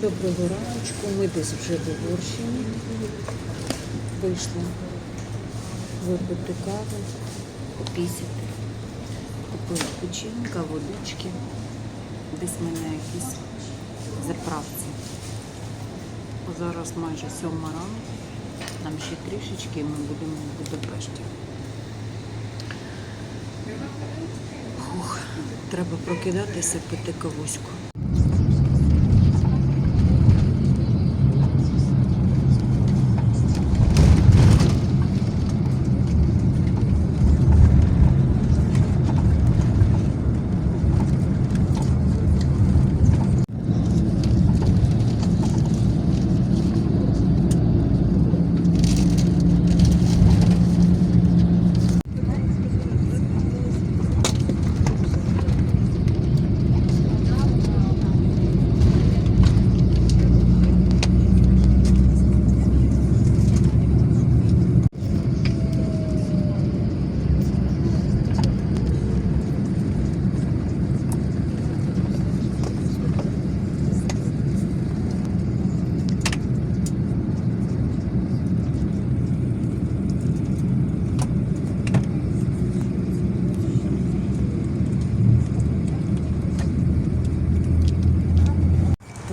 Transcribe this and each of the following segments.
Доброго раночку. Ми десь вже в Угорщині. Вийшли випити каву, попісяти. Купили печінка, водички. Десь ми на якійсь заправці. Зараз майже сьома ранку. Нам ще трішечки і ми будемо в Будапешті. Фух, треба прокидатися, пити кавуську.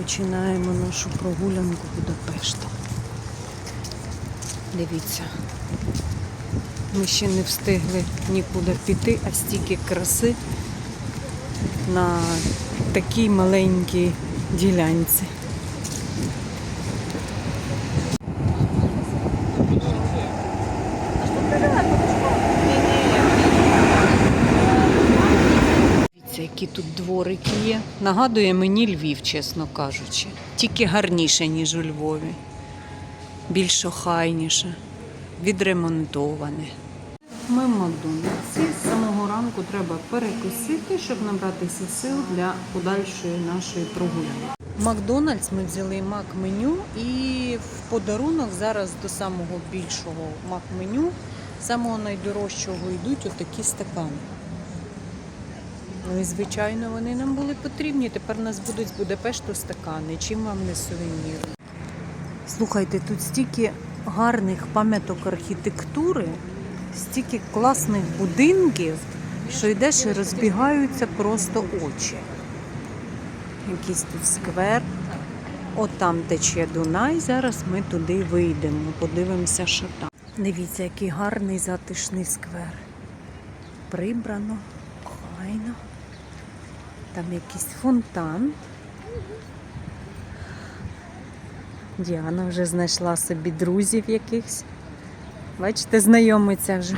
Починаємо нашу прогулянку Будапешта. Дивіться, ми ще не встигли нікуди піти, а стільки краси на такій маленькій ділянці. Дивіться, які дворики є. Нагадує мені Львів, чесно кажучи. Тільки гарніше, ніж у Львові. Більш охайніше, відремонтоване. Ми в Макдональдсі. З самого ранку треба перекусити, щоб набратися сил для подальшої нашої прогулянки. Макдональдс ми взяли мак-меню і в подарунок зараз до самого більшого мак-меню, самого найдорожчого йдуть отакі стакани. Ну і звичайно, вони нам були потрібні. Тепер нас будуть з Будапешту стакани. Чим вам не сувенір? Слухайте, тут стільки гарних пам'яток архітектури, стільки класних будинків, що йдеш і розбігаються просто очі. Якийсь тут сквер. От там тече Дунай. Зараз ми туди вийдемо, подивимося, що там. Дивіться, який гарний затишний сквер. Прибрано, охайно. Там якийсь фонтан. Діана вже знайшла собі друзів якихось. Бачите, знайомиться вже.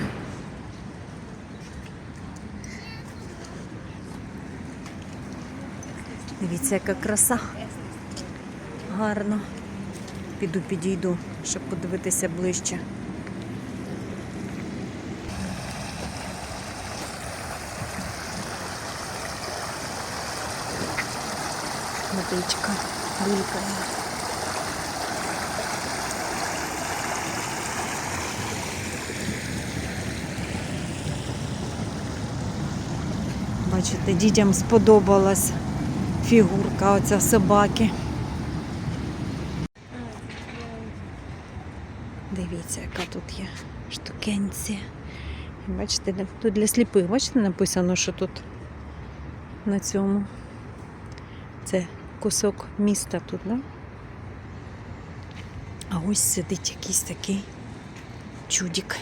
Дивіться, яка краса. Гарно. Піду підійду, щоб подивитися ближче. Водичка булькає. Бачите, дітям сподобалась фігурка оця собаки. Дивіться, яка тут є штукенція. Бачите, тут для сліпих, бачите, написано, що тут на цьому. Це кусок міста тут, да? А ось сидить якийсь такий чудік.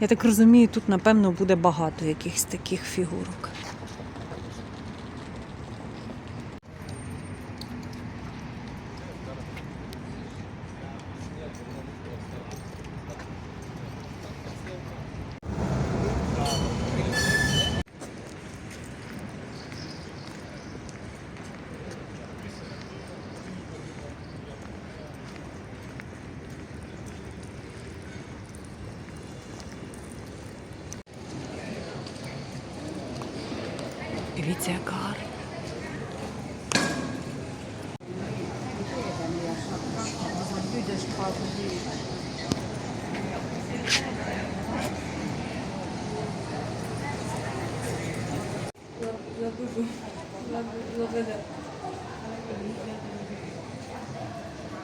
Я так розумію, тут, напевно, буде багато якихось таких фігурок. Patricia Carr.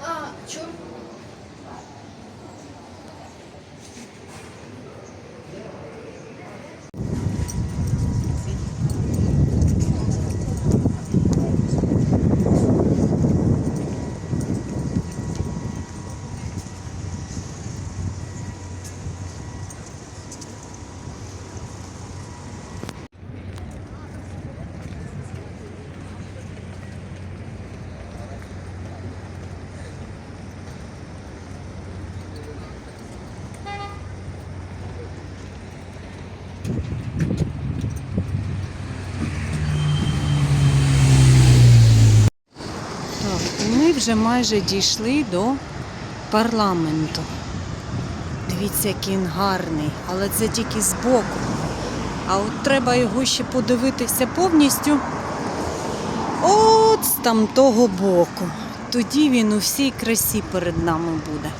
Ah, sure. Вже майже дійшли до парламенту. Дивіться, який він гарний, але це тільки збоку. А от треба його ще подивитися повністю. От з там того боку. Тоді він у всій красі перед нами буде.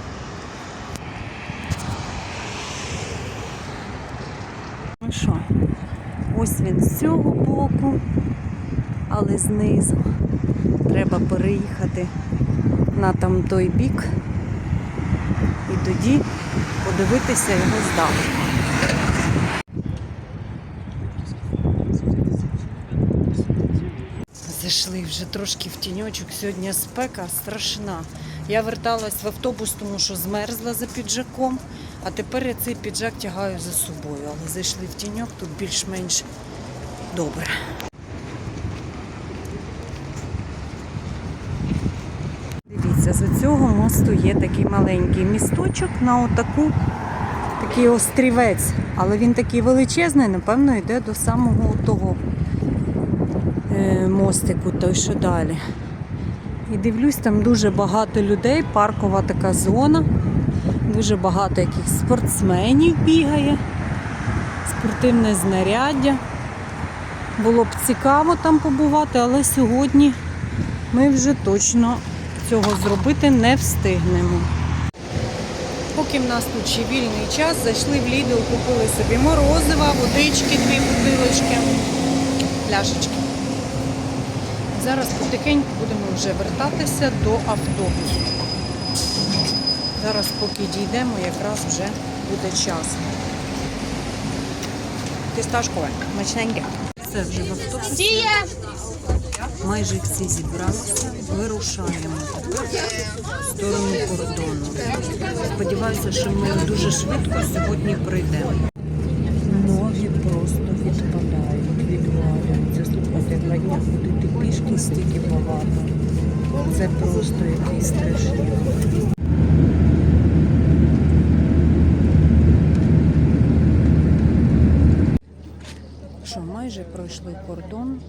Ну що, ось він з цього боку, але знизу. Треба переїхати на там той бік і тоді подивитися його здалеку. Зайшли вже трошки в тіньочок. Сьогодні спека страшна. Я верталась в автобус, тому що змерзла за піджаком, а тепер я цей піджак тягаю за собою. Але зайшли в тіньок, тут більш-менш добре. Дивіться, з цього мосту є такий маленький місточок на отаку, такий острівець. Але він такий величезний, напевно, йде до самого того е, мостику, той що далі. І дивлюсь, там дуже багато людей, паркова така зона, дуже багато якихось спортсменів бігає, спортивне знаряддя. Було б цікаво там побувати, але сьогодні ми вже точно цього зробити не встигнемо. Поки в нас тут ще вільний час, зайшли в Lidl, купили собі морозива, водички, дві бутилочки, пляшечки. Зараз потихеньку будемо вже вертатися до автобусу. Зараз, поки дійдемо, якраз вже буде час. Фісташкове, смачненьке. Це вже в автобусі. Майже всі зібралися, вирушаємо в сторону кордону. Сподіваюся, що ми дуже швидко сьогодні прийдемо. Ноги просто відпадають, відвалюються. Слухайте, два дня ходити пішки стільки багато. Це просто якийсь страшний. Що майже пройшли кордон,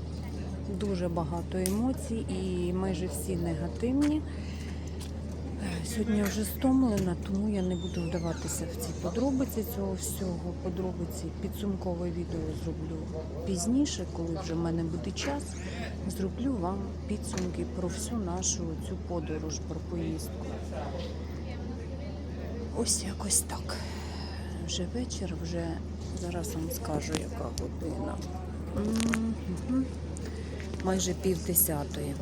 дуже багато емоцій і майже всі негативні. Е, Сьогодні вже стомлена, тому я не буду вдаватися в ці подробиці цього всього. Подробиці підсумкове відео зроблю пізніше, коли вже в мене буде час. Зроблю вам підсумки про всю нашу цю подорож, про поїздку. Ось якось так. Вже вечір, вже зараз вам скажу, яка година. Майже пів десятої.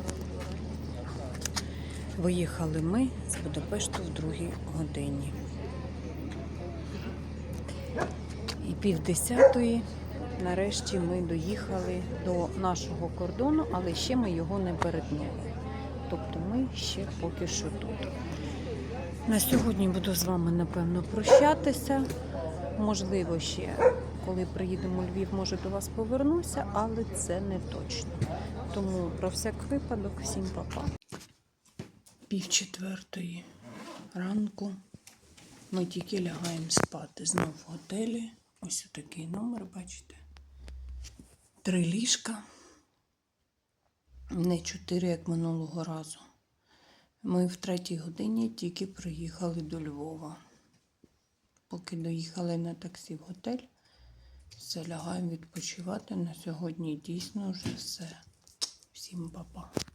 Виїхали ми з Будапешту в другій годині. І пів десятої нарешті ми доїхали до нашого кордону, але ще ми його не перетнули. Тобто ми ще поки що тут. На сьогодні буду з вами, напевно, прощатися. Можливо, ще коли приїдемо у Львів, може до вас повернуся, але це не точно. Тому про всяк випадок всім па-па. Пів четвертої ранку ми тільки лягаємо спати. Знов в готелі. Ось такий номер, бачите. Три ліжка. Не чотири, як минулого разу. Ми в третій годині тільки приїхали до Львова. Поки доїхали на таксі в готель, все лягаємо відпочивати. На сьогодні дійсно вже все. Всім па-па.